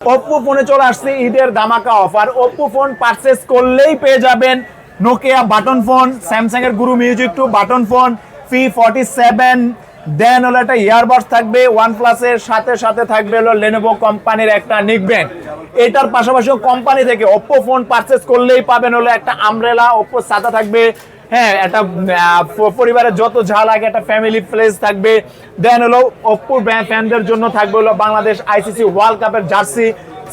Oppo ফোনে চলে আসছে ঈদের দামাকা অফার ওপ্পো ফোন পারচেস করলেই পেয়ে যাবেন নোকিয়া বাটন ফোন স্যামসাং এর Guru music two button phone P forty seven then হলো একটা ইয়ারবাডস থাকবে ওয়ান প্লাসের সাথে সাথে থাকবে হলো লেনোভো কোম্পানির একটা নিকবেন এটার পাশাপাশি কোম্পানি থেকে ওপ্পো ফোন পারচেস করলেই পাবেন হলো একটা আমরেলা ওপ্পো সাথে থাকবে। হ্যাঁ একটা পরিবারের যত যা লাগে একটা ফ্যামিলি প্লেস থাকবে। দেন হলো ওপ্পো ফ্যানদের জন্য থাকবে হলো বাংলাদেশ আইসিসি ওয়ার্ল্ড কাপের জার্সি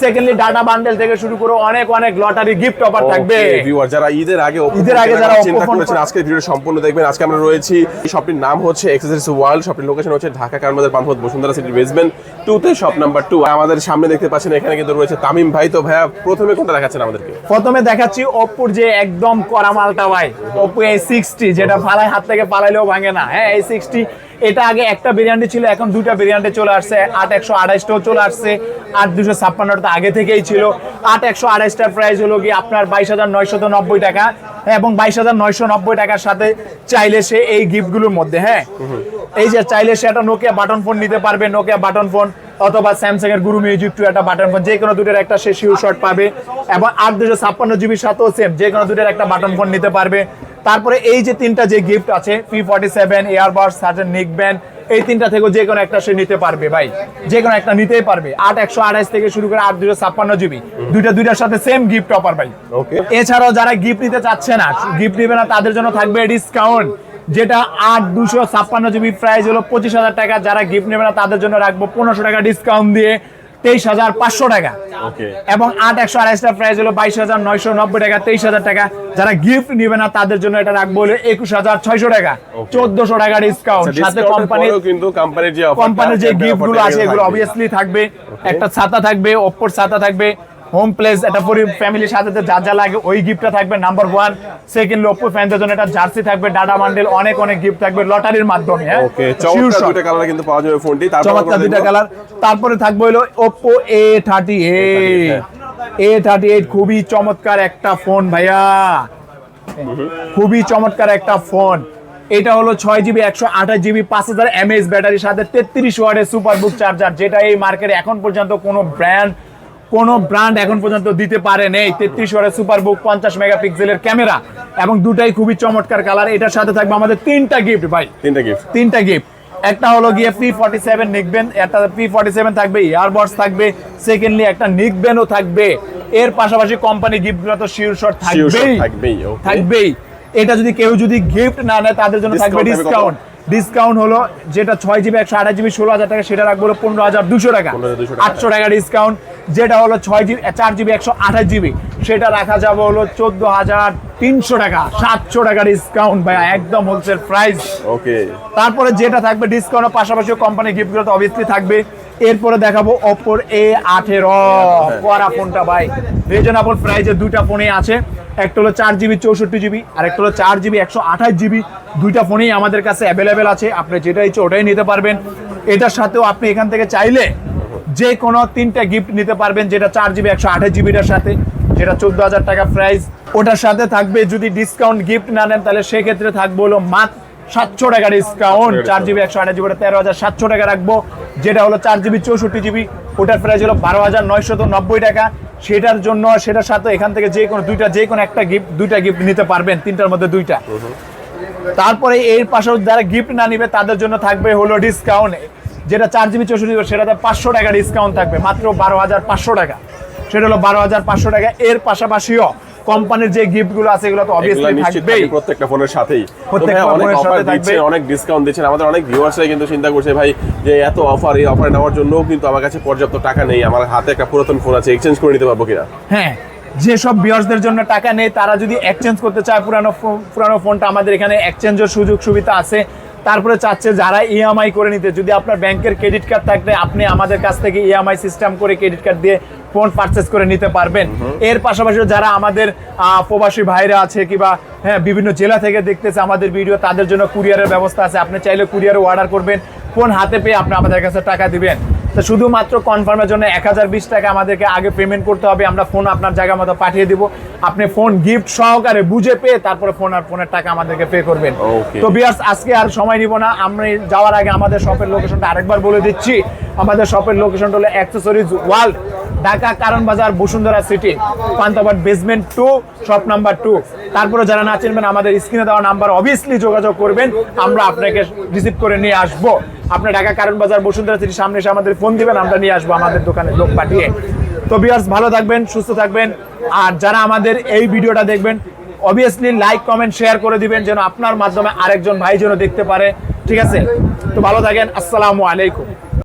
সেকেন্ডলি ডাটা বান্ডেল থেকে শুরু করে অনেক অনেক লটারি গিফট অফার থাকবে। viewer, যারা ঈদের আগে ঈদের আগে যারা চিন্তা করেছেন আজকের ভিডিও সম্পূর্ণ দেখবেন। আজকে আমরা রয়েছি শপটির নাম হচ্ছে এক্সেসরিজ ওয়ার্ল্ড শপটির লোকেশন হচ্ছে ঢাকা কারমাদের পাম্পত বসুন্ধরা সিটির বেসমেন্ট টু তে শপ নাম্বার টু আমাদের সামনে দেখতে পাচ্ছেন এখানে কিন্তু রয়েছে তামিম ভাই। তো ভাইয়া প্রথমে কোনটা দেখাচ্ছেন আমাদেরকে? প্রথমে দেখাচ্ছি ওপ্পোর যে একদম করা মালটা ভাই ওপ্পো এই সিক্সটি যেটা ফালাই হাত থেকে পালাইলেও ভাঙে না। হ্যাঁ এই সিক্সটি এটা আগে একটা ভেরিয়েন্টে ছিল, এখন দুটা ভেরিয়েন্টে চলে আসছে। আট একশো আড়াইশটাও চলে আসছে। আট দুশো ছাপ্পান্নটা আগে থেকেই ছিল। আট একশো আড়াইশটার প্রাইস হলো কি আপনার বাইশ হাজার নয়শত নব্বই টাকা। এবং বাইশ হাজার নয়শো নব্বই টাকার সাথে চাইলে সে এই গিফটগুলোর মধ্যে হ্যাঁ? এই যে চাইলে সে একটা নোকিয়া বাটন ফোন নিতে পারবে নোকিয়া বাটন ফোন অথবা স্যামসাং এর গুরু মিউজিক টু একটা বাটন ফোন যে কোনো দুটোর একটা সে শিউ শট পাবে। এবং আট দুশো ছাপ্পান্ন জিবির সাথেও সেম যে কোনো দুটোর একটা বাটন ফোন নিতে পারবে। তারপরে এই যে তিনটা যে গিফট আছে পি ফর্টি সেভেন এয়ারবাস সার্টেন নিক ব্যান্ড এই তিনটা থেকে যে কোনো একটা সে নিতে পারবে ভাই। যে কোনো একটা নিতেই পারবে। আট একশো আঠাশ থেকে শুরু করে আট দুশো ছাপ্পান্ন জিবি দুইটা দুইটার সাথে সেম গিফট অফার ভাই। এছাড়াও যারা গিফট নিতে চাচ্ছে না গিফট নিবে না তাদের জন্য থাকবে ডিসকাউন্ট যেটা আট দুশো ছাপ্পান্ন জিবি প্রাইস হলো পঁচিশ হাজার টাকা। যারা গিফট নেবে না তাদের জন্য রাখব পনেরোশো টাকা ডিসকাউন্ট দিয়ে তেইশ হাজার পাঁচশো টাকা। এবং আট একশো আড়াইশটা প্রাইস হলো বাইশ হাজার নয়শো নব্বই টাকা তেইশ হাজার টাকা। যারা গিফট নিবে না তাদের জন্য এটা রাখব হলো একুশ হাজার ছয়শো টাকা। চোদ্দশো টাকা ডিসকাউন্ট সাথে কোম্পানির আচ্ছা, কিন্তু কোম্পানির যে কোম্পানির যে গিফটগুলো আছে এগুলো থাকবে। অবভিয়াসলি থাকবে। একটা ছাতা থাকবে ওপ্পোর ছাতা থাকবে। হোম প্লেস একটা ফ্যামিলির সাথে যা যা লাগে ওই গিফটটা থাকবে নাম্বার ওয়ান সেকেন্ড ওপ্পো ফ্যানদের জন্য একটা জার্সি থাকবে ডাটা বান্ডেল অনেক অনেক গিফট থাকবে লটারির মাধ্যমে হ্যাঁ? ওকে চমৎকার দুটো কালার কিন্তু পাওয়া যাবে ফোনটি চমৎকার দেখবো- কালার তারপরে থাকবে হলো এ থার্টি এইট খুবই চমৎকার একটা ফোন ভাইয়া। খুবই চমৎকার একটা ফোন এটা হলো ছয় জিবি একশো আঠাশ জিবি পাঁচ হাজার এমএএস ব্যাটারির সাথে তেত্রিশ ওয়ার্ডের সুপারবুক চার্জার যেটা এই মার্কেটে এখন পর্যন্ত কোনো ব্র্যান্ড কোনো ব্র্যান্ড এখন পর্যন্ত দিতে পারে নেই। তেত্রিশ ওয়ারের সুপার বুক পঞ্চাশ মেগাপিক্সেলের ক্যামেরা এবং দুটাই খুবই চমৎকার কালার এটার সাথে থাকবে আমাদের তিনটা গিফট ভাই। তিনটা গিফট তিনটা গিফট একটা হলো গিয়ে পি ফর্টি সেভেন নিকবেন একটা পি ফর্টি সেভেন থাকবে ইয়ারবডস থাকবে সেকেন্ডলি একটা নিকবেনও থাকবে। এর পাশাপাশি কোম্পানি গিফটগুলো তো শিওর থাকবেই। থাকবেই, এটা যদি কেউ যদি গিফট না নেয় তাদের জন্য থাকবে ডিসকাউন্ট ডিসকাউন্ট হলো যেটা ছয় জিবি একশো আঠাশ জিবি ষোলো হাজার টাকা সেটা রাখব পনেরো হাজার দুশো টাকা। আটশো টাকা ডিসকাউন্ট যেটা হলো ছয় জিবি চার জিবি একশো আঠাশ জিবি সেটা রাখা যাবে হলো চোদ্দ হাজার তিনশো টাকা সাতশো টাকা ডিসকাউন্ট ভাই একদম হোলসেল প্রাইস ওকে তারপরে যেটা থাকবে ডিসকাউন্টের পাশাপাশি কোম্পানি গিফটগুলো তো অবভিয়াসলি থাকবে। এরপরে দেখাবো অপর এ আঠেরো। করা ফোনটা ভাই। রিজনেবল প্রাইসে দুইটা ফোনই আছে। একটা হলো চার জিবি চৌষট্টি জিবি আর একটা হলো চার জিবি একশো আঠাশ জিবি। দুইটা ফোনই আমাদের কাছে অ্যাভেলেবেল আছে। আপনি যেটা ইচ্ছে ওটাই নিতে পারবেন। এটার সাথেও আপনি এখান থেকে চাইলে যে কোনো তিনটা গিফট নিতে পারবেন যেটা চার জিবি একশো আঠাশ জিবিটার সাথে যেটা চোদ্দ হাজার টাকা প্রাইস ওটার সাথে থাকবে যদি ডিসকাউন্ট গিফট না নেন তাহলে সেক্ষেত্রে থাকবে হলো মাত্র সাতশো টাকা ডিসকাউন্ট চার জিবি একশো আঠাশ জিবি তেরো হাজার সাতশো টাকা রাখব। যেটা হলো চার জিবি চৌষট্টি জিবি ওটার প্রাইস হলো বারো হাজার নয়শত নব্বই টাকা। সেটার জন্য সেটার সাথে এখান থেকে যে কোনো দুইটা, যে কোনো একটা গিফট দুইটা গিফট নিতে পারবেন, তিনটার মধ্যে দুইটা। তারপরে এর পাশে যারা গিফট না নিবে, তাদের জন্য থাকবে হলো ডিসকাউন্ট যেটা চার জিবি চৌষট্টি সেটাতে পাঁচশো টাকা ডিসকাউন্ট থাকবে, মাত্র বারো হাজার পাঁচশো টাকা। সেটা হলো বারো হাজার পাঁচশো টাকা। এর পাশাপাশিও কোম্পানির যে গিফটগুলো আছে এগুলো তো অবভিয়াসলি থাকবেই। প্রত্যেকটা ফোনের সাথেই। প্রত্যেকটা ফোনের সাথে থাকবে। অনেক ডিসকাউন্ট দিচ্ছেন। আমাদের অনেক ভিউয়ার্সরাই কিন্তু চিন্তা করছে ভাই যে এত অফার এই অফার নেওয়ার জন্য কিন্তু আমার কাছে পর্যাপ্ত টাকা নেই। আমার হাতে একটা পুরাতন ফোন আছে এক্সচেঞ্জ করে নিতে পারব কিনা? হ্যাঁ যেসব বিয়ার্সদের জন্য টাকা নেই তারা যদি এক্সচেঞ্জ করতে চায় পুরানো পুরানো ফোনটা আমাদের এখানে এক্সচেঞ্জের সুযোগ সুবিধা আছে। তারপরে চাচ্ছে যারা ইএমআই করে নিতে। যদি আপনার ব্যাংকের ক্রেডিট কার্ড থাকলে আপনি আমাদের কাছ থেকে ইএমআই সিস্টেম করে ক্রেডিট কার্ড দিয়ে ফোন পারচেস করে নিতে পারবেন। এর পাশাপাশি যারা আমাদের প্রবাসী ভাইরা আছে কিংবা হ্যাঁ বিভিন্ন জেলা থেকে দেখতেছে আমাদের ভিডিও তাদের জন্য কুরিয়ারের ব্যবস্থা আছে। আপনি চাইলে কুরিয়ারে অর্ডার করবেন। ফোন হাতে পেয়ে আপনি আমাদের কাছে টাকা দিবেন। তো শুধুমাত্র কনফার্মের জন্য এক হাজার বিশ টাকা আমাদেরকে আগে পেমেন্ট করতে হবে। আমরা ফোন আপনার জায়গা মতো পাঠিয়ে দিব। আপনি ফোন গিফট সহকারে বুঝে পেয়ে তারপরে ফোন আর ফোনের টাকা আমাদেরকে পে করবেন। তো বিয়ার্স আজকে আর সময় নিব না। আমরা যাওয়ার আগে আমাদের শপের লোকেশনটা আরেকবার বলে দিচ্ছি। আমাদের শপের লোকেশনটা হলো অ্যাক্সেসরিজ ওয়ার্ল্ড ঢাকা কারণ বাজার Bashundhara city পান্তাবাদ basement two shop number two তারপরে যারা না চিনবেন আমাদের স্ক্রিনে দেওয়া নাম্বার অবভিয়াসলি যোগাযোগ করবেন। আমরা আপনাকে রিসিভ করে নিয়ে আসব। আপনি ঢাকা কারণ বাজার বসুন্ধরা সিটির সামনে এসে আমাদের ফোন দিবেন, আমরা নিয়ে আসব আমাদের দোকানে লোক পাঠিয়ে। তো বিয়ার্স ভালো থাকবেন, সুস্থ থাকবেন। আর যারা আমাদের এই ভিডিওটা দেখবেন অবভিয়াসলি লাইক কমেন্ট শেয়ার করে দিবেন, যেন আপনার মাধ্যমে আরেকজন ভাই যেন দেখতে পারে। ঠিক আছে? তো ভালো থাকেন, আসসালামু আলাইকুম।